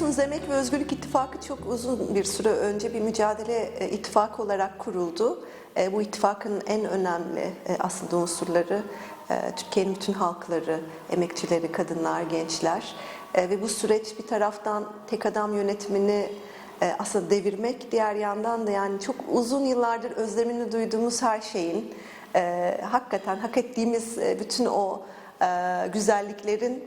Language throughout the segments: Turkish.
Biliyorsunuz Emek ve Özgürlük İttifakı çok uzun bir süre önce bir mücadele e, ittifakı olarak kuruldu. E, Bu ittifakın en önemli e, aslında unsurları Türkiye'nin bütün halkları, emekçileri, kadınlar, gençler ve bu süreç bir taraftan tek adam yönetimini aslında devirmek, diğer yandan da yani çok uzun yıllardır özlemini duyduğumuz her şeyin hakikaten hak ettiğimiz bütün o güzelliklerin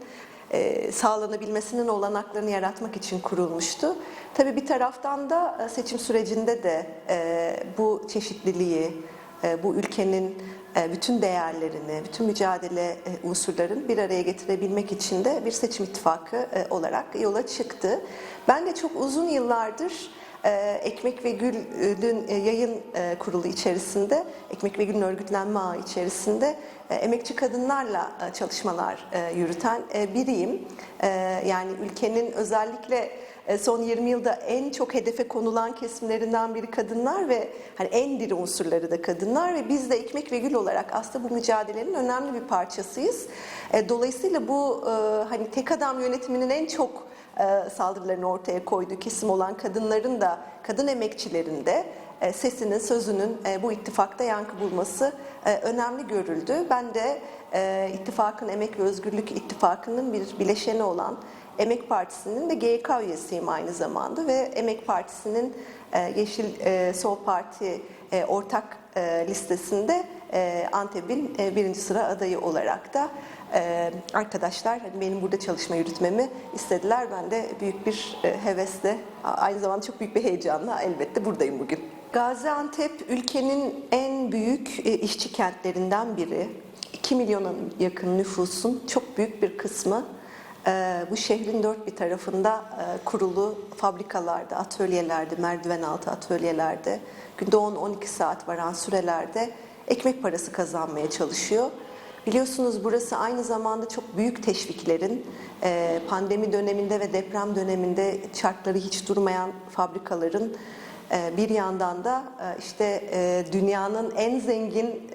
e, sağlanabilmesinin olanaklarını yaratmak için kurulmuştu. Tabii bir taraftan da e, seçim sürecinde de e, bu çeşitliliği, e, bu ülkenin e, bütün değerlerini, bütün mücadele e, unsurların bir araya getirebilmek için de bir seçim ittifakı e, olarak yola çıktı. Ben de çok uzun yıllardır Ekmek ve Gül'ün e, yayın e, kurulu içerisinde, Ekmek ve Gül'ün örgütlenme ağı içerisinde e, emekçi kadınlarla e, çalışmalar e, yürüten e, biriyim. E, Yani ülkenin özellikle e, son 20 yılda en çok hedefe konulan kesimlerinden biri kadınlar ve hani en diri unsurları da kadınlar ve biz de Ekmek ve Gül olarak aslında bu mücadelenin önemli bir parçasıyız. E, Dolayısıyla bu e, hani tek adam yönetiminin en çok e, saldırılarını ortaya koyduğu kesim olan kadınların da, kadın emekçilerin de e, sesinin, sözünün e, bu ittifakta yankı bulması e, önemli görüldü. Ben de e, ittifakın, Emek ve Özgürlük İttifakı'nın bir bileşeni olan Emek Partisi'nin de GYK üyesiyim aynı zamanda ve Emek Partisi'nin e, Yeşil e, Sol Parti e, ortak e, listesinde e, Antep'in e, birinci sıra adayı olarak da e, arkadaşlar hani benim burada çalışma yürütmemi istediler. Ben de büyük bir e, hevesle, aynı zamanda çok büyük bir heyecanla elbette buradayım bugün. Gaziantep ülkenin en büyük e, işçi kentlerinden biri. 2 milyona yakın nüfusun çok büyük bir kısmı e, bu şehrin dört bir tarafında kurulu fabrikalarda, atölyelerde, merdiven altı atölyelerde, günde 10-12 saat varan sürelerde ekmek parası kazanmaya çalışıyor. Biliyorsunuz burası aynı zamanda çok büyük teşviklerin e, pandemi döneminde ve deprem döneminde şartları hiç durmayan fabrikaların e, bir yandan da e, işte dünyanın en zengin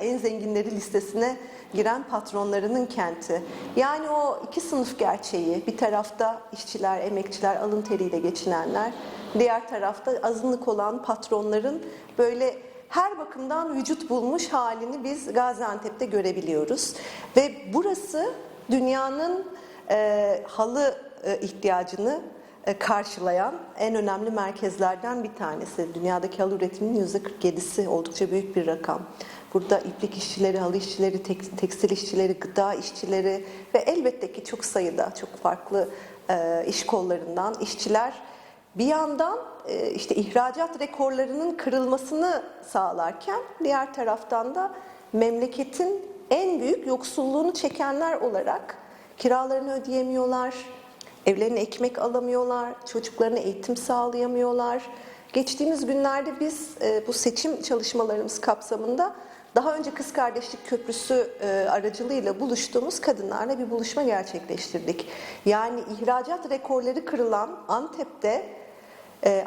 en zenginleri listesine giren patronlarının kenti. Yani o iki sınıf gerçeği bir tarafta işçiler, emekçiler, alın teriyle geçinenler, diğer tarafta azınlık olan patronların böyle her bakımdan vücut bulmuş halini biz Gaziantep'te görebiliyoruz. Ve burası dünyanın e, halı e, ihtiyacını e, karşılayan en önemli merkezlerden bir tanesi. Dünyadaki halı üretiminin %47'si oldukça büyük bir rakam. Burada iplik işçileri, halı işçileri, tek- tekstil işçileri, gıda işçileri ve elbette ki çok sayıda çok farklı e, iş kollarından işçiler bir yandan işte ihracat rekorlarının kırılmasını sağlarken diğer taraftan da memleketin en büyük yoksulluğunu çekenler olarak kiralarını ödeyemiyorlar, evlerine ekmek alamıyorlar, çocuklarına eğitim sağlayamıyorlar. Geçtiğimiz günlerde biz e, bu seçim çalışmalarımız kapsamında daha önce Kız Kardeşlik Köprüsü e, aracılığıyla buluştuğumuz kadınlarla bir buluşma gerçekleştirdik. Yani ihracat rekorları kırılan Antep'te e,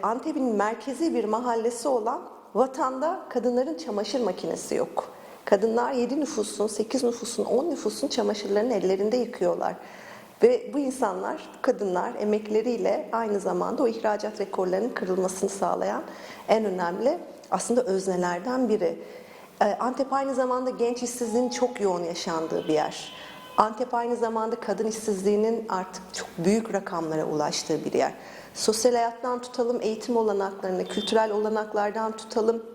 Antep'in merkezi bir mahallesi olan Vatan'da kadınların çamaşır makinesi yok. Kadınlar 7 nüfusun, 8 nüfusun, 10 nüfusun çamaşırlarını ellerinde yıkıyorlar. Ve bu insanlar, bu kadınlar emekleriyle aynı zamanda o ihracat rekorlarının kırılmasını sağlayan en önemli aslında öznelerden biri. Ee, Antep aynı zamanda genç işsizliğin çok yoğun yaşandığı bir yer. Antep aynı zamanda kadın işsizliğinin artık çok büyük rakamlara ulaştığı bir yer. Sosyal hayattan tutalım eğitim olanaklarına, kültürel olanaklardan tutalım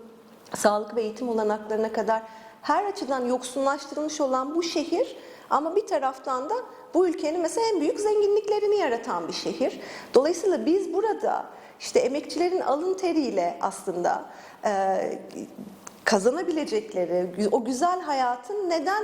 sağlık ve eğitim olanaklarına kadar her açıdan yoksunlaştırılmış olan bu şehir ama bir taraftan da bu ülkenin mesela en büyük zenginliklerini yaratan bir şehir. Dolayısıyla biz burada işte emekçilerin alın teriyle aslında e, kazanabilecekleri o güzel hayatın neden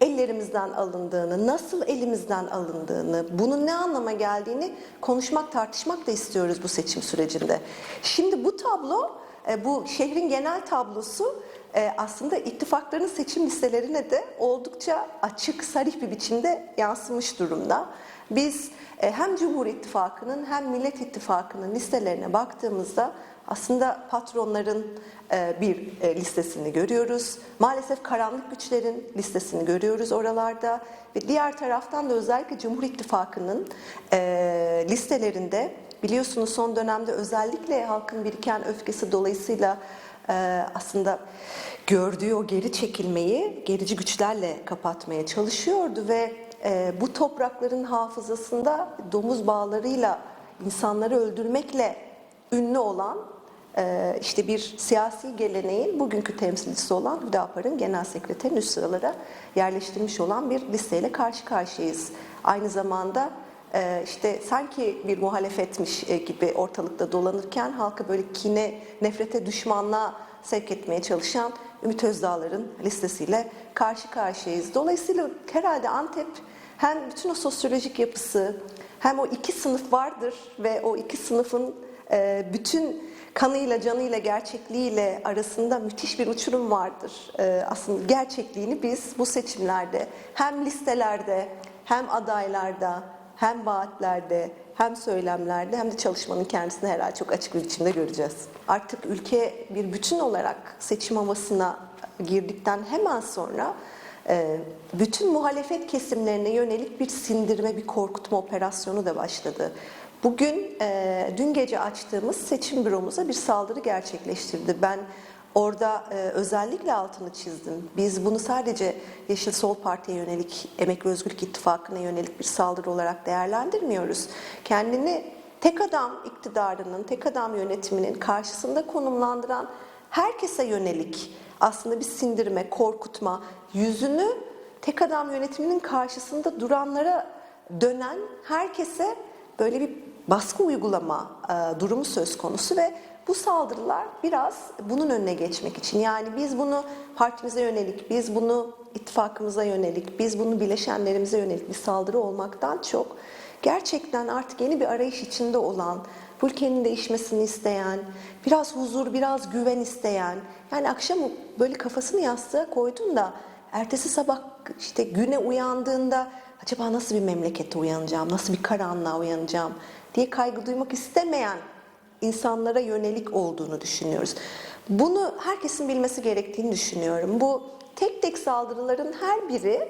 ellerimizden alındığını, nasıl elimizden alındığını, bunun ne anlama geldiğini konuşmak, tartışmak da istiyoruz bu seçim sürecinde. Şimdi bu tablo, e, bu şehrin genel tablosu e, aslında ittifakların seçim listelerine de oldukça açık, sarih bir biçimde yansımış durumda. Biz e, hem Cumhur İttifakı'nın hem Millet İttifakı'nın listelerine baktığımızda aslında patronların e, bir e, listesini görüyoruz. Maalesef karanlık güçlerin listesini görüyoruz oralarda ve diğer taraftan da özellikle Cumhur İttifakı'nın listelerinde biliyorsunuz son dönemde özellikle halkın biriken öfkesi dolayısıyla aslında gördüğü o geri çekilmeyi gerici güçlerle kapatmaya çalışıyordu ve e, bu toprakların hafızasında domuz bağlarıyla insanları öldürmekle ünlü olan e, işte bir siyasi geleneğin bugünkü temsilcisi olan Hüdapar'ın genel sekreterin üst sıralara yerleştirmiş olan bir listeyle karşı karşıyayız. Aynı zamanda e, işte sanki bir muhalefetmiş e, gibi ortalıkta dolanırken halka böyle kine, nefrete, düşmanlığa sevk etmeye çalışan Ümit Özdağlar'ın listesiyle karşı karşıyayız. Dolayısıyla herhalde Antep hem bütün o sosyolojik yapısı hem o iki sınıf vardır ve o iki sınıfın e, bütün kanıyla, canıyla, gerçekliğiyle arasında müthiş bir uçurum vardır. E, aslında gerçekliğini biz bu seçimlerde hem listelerde hem adaylarda hem vaatlerde hem söylemlerde hem de çalışmanın kendisinde herhalde çok açık bir biçimde göreceğiz. Artık ülke bir bütün olarak seçim havasına girdikten hemen sonra e, bütün muhalefet kesimlerine yönelik bir sindirme, bir korkutma operasyonu da başladı. Bugün, e, dün gece açtığımız seçim büromuza bir saldırı gerçekleştirdi. Ben orada e, özellikle altını çizdim. Biz bunu sadece Yeşil Sol Parti'ye yönelik, Emek ve Özgürlük İttifakı'na yönelik bir saldırı olarak değerlendirmiyoruz. Kendini tek adam iktidarının, tek adam yönetiminin karşısında konumlandıran herkese yönelik aslında bir sindirme, korkutma, yüzünü tek adam yönetiminin karşısında duranlara dönen herkese böyle bir baskı uygulama e, durumu söz konusu ve bu saldırılar biraz bunun önüne geçmek için. Yani biz bunu partimize yönelik, biz bunu ittifakımıza yönelik, biz bunu bileşenlerimize yönelik bir saldırı olmaktan çok gerçekten artık yeni bir arayış içinde olan, bu ülkenin değişmesini isteyen, biraz huzur, biraz güven isteyen, yani akşam böyle kafasını yastığa koyduğunda ertesi sabah işte güne uyandığında acaba nasıl bir memlekete uyanacağım, nasıl bir karanlığa uyanacağım diye kaygı duymak istemeyen insanlara yönelik olduğunu düşünüyoruz. Bunu herkesin bilmesi gerektiğini düşünüyorum. Bu tek tek saldırıların her biri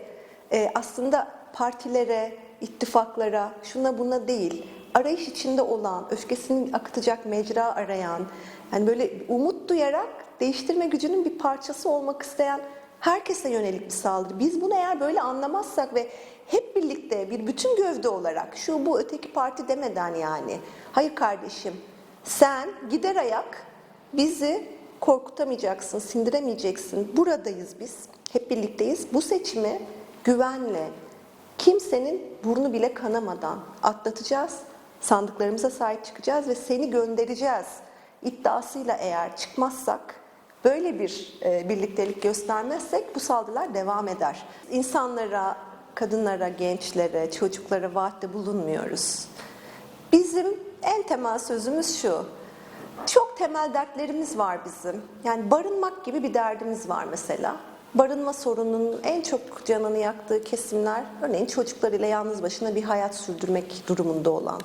e, aslında partilere, ittifaklara, şuna buna değil, arayış içinde olan, öfkesini akıtacak mecra arayan, yani böyle umut duyarak değiştirme gücünün bir parçası olmak isteyen herkese yönelik bir saldırı. Biz bunu eğer böyle anlamazsak ve hep birlikte bir bütün gövde olarak şu bu öteki parti demeden yani hayır kardeşim sen gider ayak bizi korkutamayacaksın, sindiremeyeceksin. Buradayız biz. Hep birlikteyiz. Bu seçimi güvenle, kimsenin burnu bile kanamadan atlatacağız. Sandıklarımıza sahip çıkacağız ve seni göndereceğiz. iddiasıyla eğer çıkmazsak, böyle bir e, birliktelik göstermezsek bu saldırılar devam eder. İnsanlara, kadınlara, gençlere, çocuklara vaatte bulunmuyoruz. Bizim en temel sözümüz şu. Çok temel dertlerimiz var bizim. Yani barınmak gibi bir derdimiz var mesela. Barınma sorununun en çok canını yaktığı kesimler, örneğin çocuklarıyla yalnız başına bir hayat sürdürmek durumunda olan,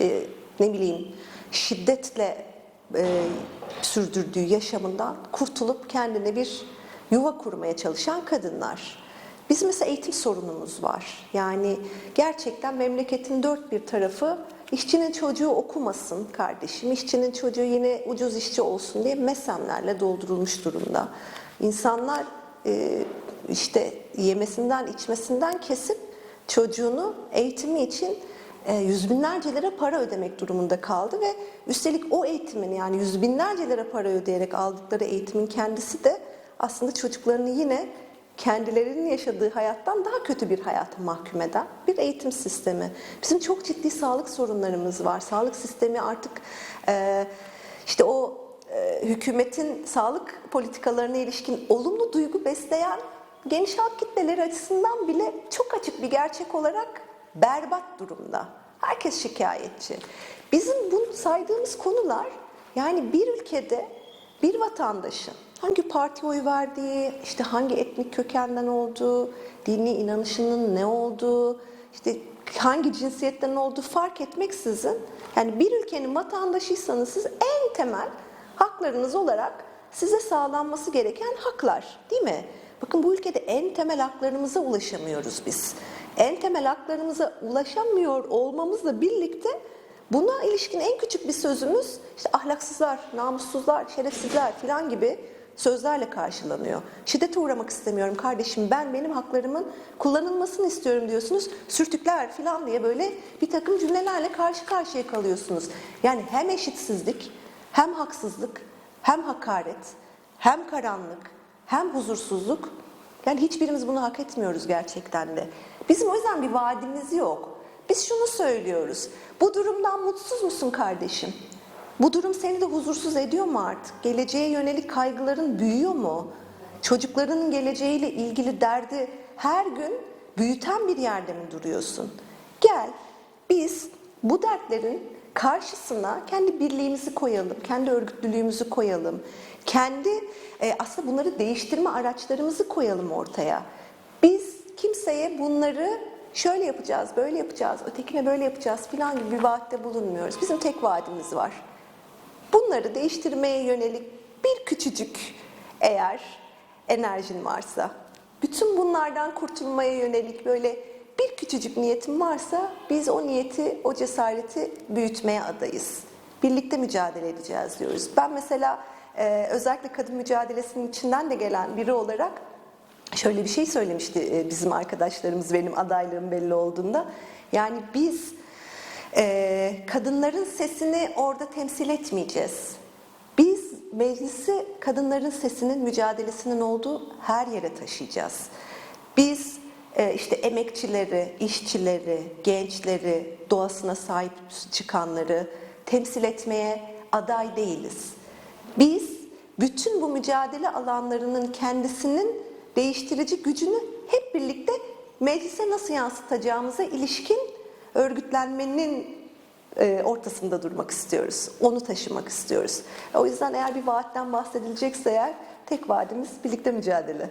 e, ne bileyim şiddetle e, sürdürdüğü yaşamından kurtulup kendine bir yuva kurmaya çalışan kadınlar. Bizim mesela eğitim sorunumuz var. Yani gerçekten memleketin dört bir tarafı işçinin çocuğu okumasın kardeşim, işçinin çocuğu yine ucuz işçi olsun diye mesemlerle doldurulmuş durumda. İnsanlar e, işte yemesinden içmesinden kesip çocuğunu eğitimi için e, yüz binlerce lira para ödemek durumunda kaldı ve üstelik o eğitimin yani yüz binlerce lira para ödeyerek aldıkları eğitimin kendisi de aslında çocuklarını yine kendilerinin yaşadığı hayattan daha kötü bir hayata mahkum eden bir eğitim sistemi. Bizim çok ciddi sağlık sorunlarımız var. Sağlık sistemi artık e, işte o e, hükümetin sağlık politikalarına ilişkin olumlu duygu besleyen geniş halk kitleleri açısından bile çok açık bir gerçek olarak berbat durumda. Herkes şikayetçi. Bizim bu saydığımız konular yani bir ülkede bir vatandaşın hangi parti oy verdiği, işte hangi etnik kökenden olduğu, dini inanışının ne olduğu, işte hangi cinsiyetten olduğu fark etmeksizin yani bir ülkenin vatandaşıysanız siz en temel haklarınız olarak size sağlanması gereken haklar değil mi? Bakın bu ülkede en temel haklarımıza ulaşamıyoruz biz. En temel haklarımıza ulaşamıyor olmamızla birlikte buna ilişkin en küçük bir sözümüz işte ahlaksızlar, namussuzlar, şerefsizler falan gibi sözlerle karşılanıyor. Şiddete uğramak istemiyorum kardeşim ben benim haklarımın kullanılmasını istiyorum diyorsunuz. Sürtükler falan diye böyle bir takım cümlelerle karşı karşıya kalıyorsunuz. Yani hem eşitsizlik hem haksızlık hem hakaret hem karanlık hem huzursuzluk yani hiçbirimiz bunu hak etmiyoruz gerçekten de. Bizim o yüzden bir vaadimiz yok. Biz şunu söylüyoruz. Bu durumdan mutsuz musun kardeşim? Bu durum seni de huzursuz ediyor mu artık? Geleceğe yönelik kaygıların büyüyor mu? Çocuklarının geleceğiyle ilgili derdi her gün büyüten bir yerde mi duruyorsun? Gel biz bu dertlerin karşısına kendi birliğimizi koyalım, kendi örgütlülüğümüzü koyalım. Kendi e, aslında bunları değiştirme araçlarımızı koyalım ortaya. Biz kimseye bunları şöyle yapacağız, böyle yapacağız, ötekine böyle yapacağız filan gibi bir vaatte bulunmuyoruz. Bizim tek vaadimiz var. Bunları değiştirmeye yönelik bir küçücük eğer enerjin varsa, bütün bunlardan kurtulmaya yönelik böyle bir küçücük niyetin varsa biz o niyeti, o cesareti büyütmeye adayız. Birlikte mücadele edeceğiz diyoruz. Ben mesela e, özellikle kadın mücadelesinin içinden de gelen biri olarak şöyle bir şey söylemişti e, bizim arkadaşlarımız benim adaylığım belli olduğunda. Yani biz e, kadınların sesini orada temsil etmeyeceğiz. Biz meclisi kadınların sesinin, mücadelesinin olduğu her yere taşıyacağız. Biz e, işte emekçileri, işçileri, gençleri, doğasına sahip çıkanları temsil etmeye aday değiliz. Biz bütün bu mücadele alanlarının kendisinin değiştirici gücünü hep birlikte meclise nasıl yansıtacağımıza ilişkin örgütlenmenin e, ortasında durmak istiyoruz. Onu taşımak istiyoruz. O yüzden eğer bir vaatten bahsedilecekse eğer tek vaadimiz birlikte mücadele.